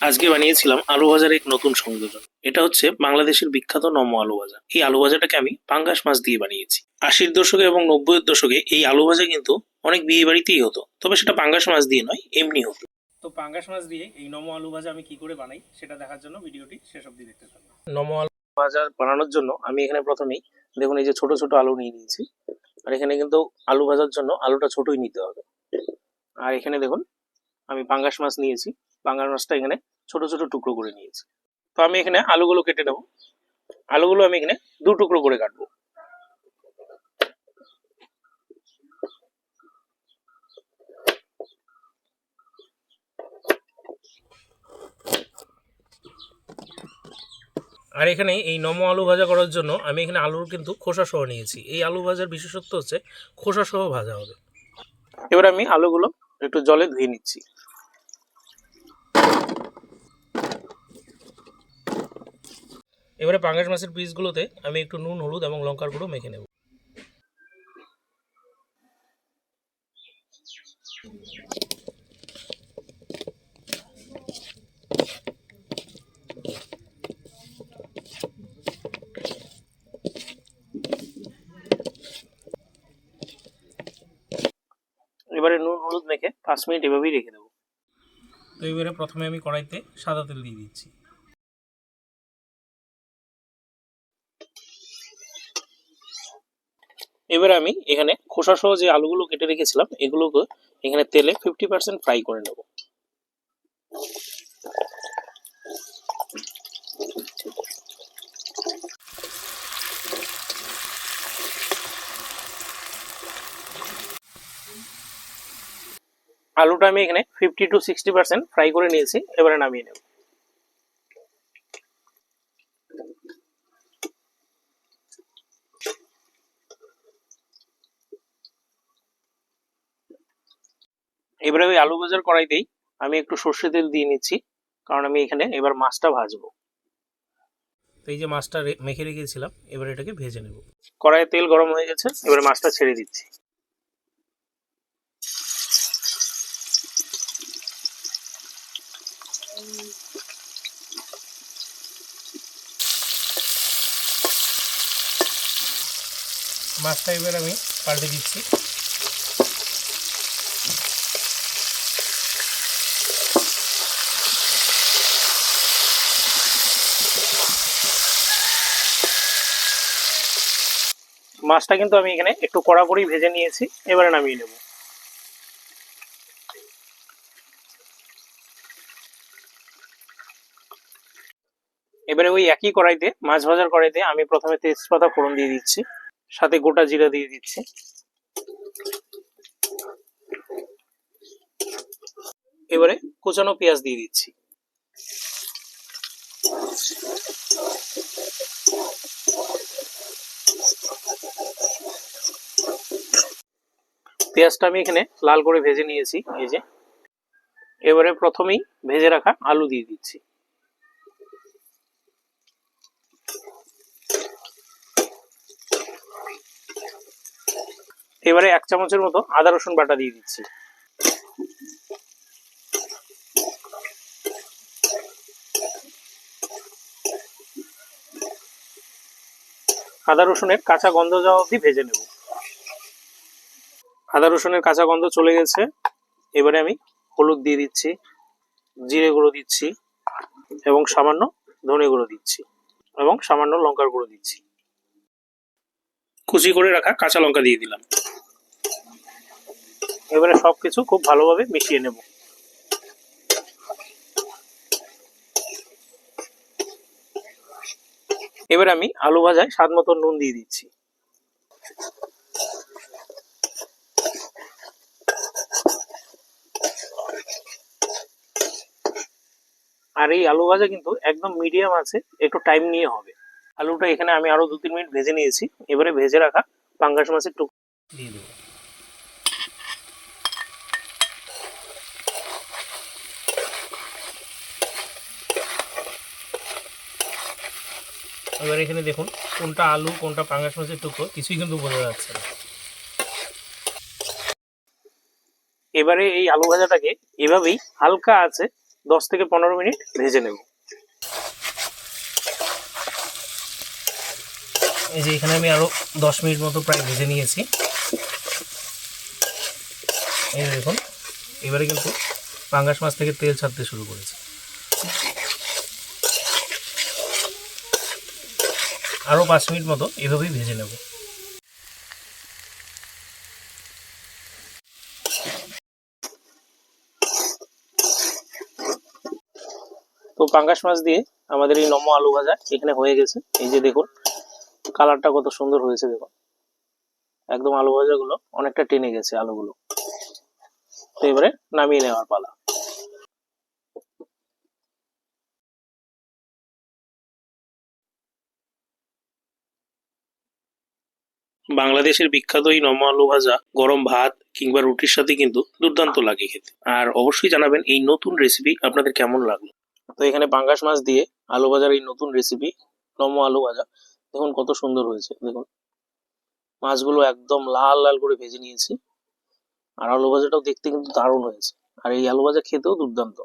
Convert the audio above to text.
আজকে বানিয়েছিলাম আলু ভাজার এক নতুন সংযোজন। এটা হচ্ছে বাংলাদেশের বিখ্যাত নম আলু ভাজা এই আলু ভাজাটাকে আমি পাঙ্গাস মাছ দিয়ে বানিয়েছি। আশির দশকে এবং নব্বইয়ের দশকে এই আলু ভাজা কিন্তু অনেক বিয়ে বাড়িতেই হতো। তবে সেটা পাঙ্গাস মাছ দিয়ে নয় এমনি হতো। তো পাঙ্গাস মাছ দিয়ে এই নম আলু ভাজা আমি কি করে বানাই সেটা দেখার জন্য ভিডিওটি শেষ অবধি দেখতে থাকুন। নম আলু ভাজা বানানোর জন্য আমি এখানে প্রথমেই দেখুন এই যে ছোট ছোট আলু নিয়ে নিয়েছি। আর এখানে কিন্তু আলু ভাজার জন্য আলুটা ছোটই নিতে হবে। আর এখানে দেখুন আমি পাঙ্গাস মাছ নিয়েছি। পাঙ্গাস মাছটা এখানে ছোট ছোট টুকরো করে নিয়েছি। তো আমি এখানে আলুগুলো কেটে নেব। আলুগুলো আমি এখানে দু টুকরো করে কাটবো। আর এখানে এই নম আলু ভাজা করার জন্য আমি এখানে আলুর কিন্তু খোসা সহ নিয়েছি। এই আলু ভাজার বিশেষত্ব হচ্ছে খোসা সহ ভাজা হবে। এবার আমি আলুগুলো একটু জলে ধুয়ে নিচ্ছি। এবারে পাঙ্গাস মাছের পিসগুলোতে আমি একটু নুন, হলুদ এবং লঙ্কার গুঁড়ো মেখে নেব। এবারে নুন, হলুদ মেখে পাঁচ মিনিট এভাবেই রেখে দেবো। তো এবারে প্রথমে আমি কড়াইতে সাদা তেল দিয়ে দিচ্ছি। এবারে আমি এখানে খোসা সহ যে আলুগুলো কেটে রেখেছিলাম, এগুলোকে এখানে তেলে ফিফটি পার্সেন্ট ফ্রাই করে নেব। আলুটা আমি এখানে fifty to sixty percent fry করে নিয়েছি, এবারে নামিয়ে নেব। এবারে ওই আলু ভাজার কড়াইতেই আমি একটু সর্ষে তেল দিয়ে নিচ্ছি কারণ আমি এখানে এবার মাছটা ভাজবো। তো এই যে মাছটা মেখে রেখেছিলাম এবার এটাকে ভেজে নেব। কড়াইয়ে তেল গরম হয়ে গেছে এবারে মাছটা ছেড়ে দিচ্ছি। মাছটা এবার আমি পাল্টে দিচ্ছি। মাছটা কিন্তু আমি এখানে একটু কড়া ভেজে নিয়েছি, এবারে নামিয়ে নেব। এবারে ওই একই কড়াইতে, মাছ ভাজার কড়াইতে আমি প্রথমে তেজপাতা ফোড়ন দিয়ে দিচ্ছি, সাথে গোটা জিরা দিয়ে দিচ্ছি। এবারে কুচানো পেঁয়াজ দিয়ে দিচ্ছি। পেঁয়াজটা আমি এখানে লাল করে ভেজে নিয়েছি, এই যে। এবারে প্রথমেই ভেজে রাখা আলু দিয়ে দিচ্ছি। এবারে এক চামচের মতো আদা রসুন বাটা দিয়ে দিচ্ছি। আদা রসুনের কাঁচা গন্ধ যাওয়া অবধি ভেজে নেব। আদা রসুনের কাঁচা গন্ধ চলে গেছে। এবারে আমি হলুদ দিয়ে দিচ্ছি, জিরে গুঁড়ো দিচ্ছি এবং সামান্য ধনে গুঁড়ো দিচ্ছি এবং সামান্য লঙ্কার গুঁড়ো দিচ্ছি। কুচি করে রাখা কাঁচা লঙ্কা দিয়ে দিলাম। এবারে সবকিছু খুব ভালোভাবে মিশিয়ে নেব। এবার আমি আলু ভাজায় স্বাদ মতো নুন দিয়ে দিচ্ছি। আর এই আলু ভাজা কিন্তু একদম মিডিয়াম আছে, একটু টাইম নিয়ে হবে। আলুটা এখানে আমি আরও দু তিন মিনিট ভেজে নিয়েছি, এবারে ভেজে রাখা পাঙ্গাস মাছের টুকরো। দিয়ে দেবো। এবার এখানে দেখুন কোনটা আলু কোনটা পাঙ্গাস মাছের টুকরো কিছুই কিন্তু বোঝা যাচ্ছে না। এবারে এই আলু ভাজাটাকে এভাবেই হালকা আছে দশ থেকে পনেরো মিনিট ভেজে নেব। এই যে এখানে আমি আরও দশ মিনিট মতো প্রায় ভেজে নিয়েছি। এই দেখুন এবারে কিন্তু পাঙ্গাস মাছ থেকে তেল ছাড়তে শুরু করেছে। আরও পাঁচ মিনিট মতো এভাবেই ভেজে নেব। তো পাঙ্গাস মাছ দিয়ে আমাদের এই নম আলু ভাজা এখানে হয়ে গেছে। এই যে দেখুন, কালারটা কত সুন্দর হয়েছে দেখুন। একদম আলু ভাজাগুলো অনেকটা টেনে গেছে আলুগুলো। তো এবারে নামিয়ে নেওয়ার পালা। বাংলাদেশের বিখ্যাত এই নম আলু ভাজা, গরম ভাত কিংবা রুটির সাথে কিন্তু দুর্দান্ত লাগে খেতে। আর অবশ্যই জানাবেন এই নতুন রেসিপি আপনাদের কেমন লাগল। তো এখানে পাঙ্গাস মাছ দিয়ে আলু ভাজার এই নতুন রেসিপি নম আলু ভাজা। দেখুন কত সুন্দর হয়েছে, দেখুন। মাছগুলো একদম লাল লাল করে ভেজে নিয়েছি। আর আলু ভাজাটাও দেখতে কিন্তু দারুণ হয়েছে। আর এই আলু ভাজা খেতেও দুর্দান্ত।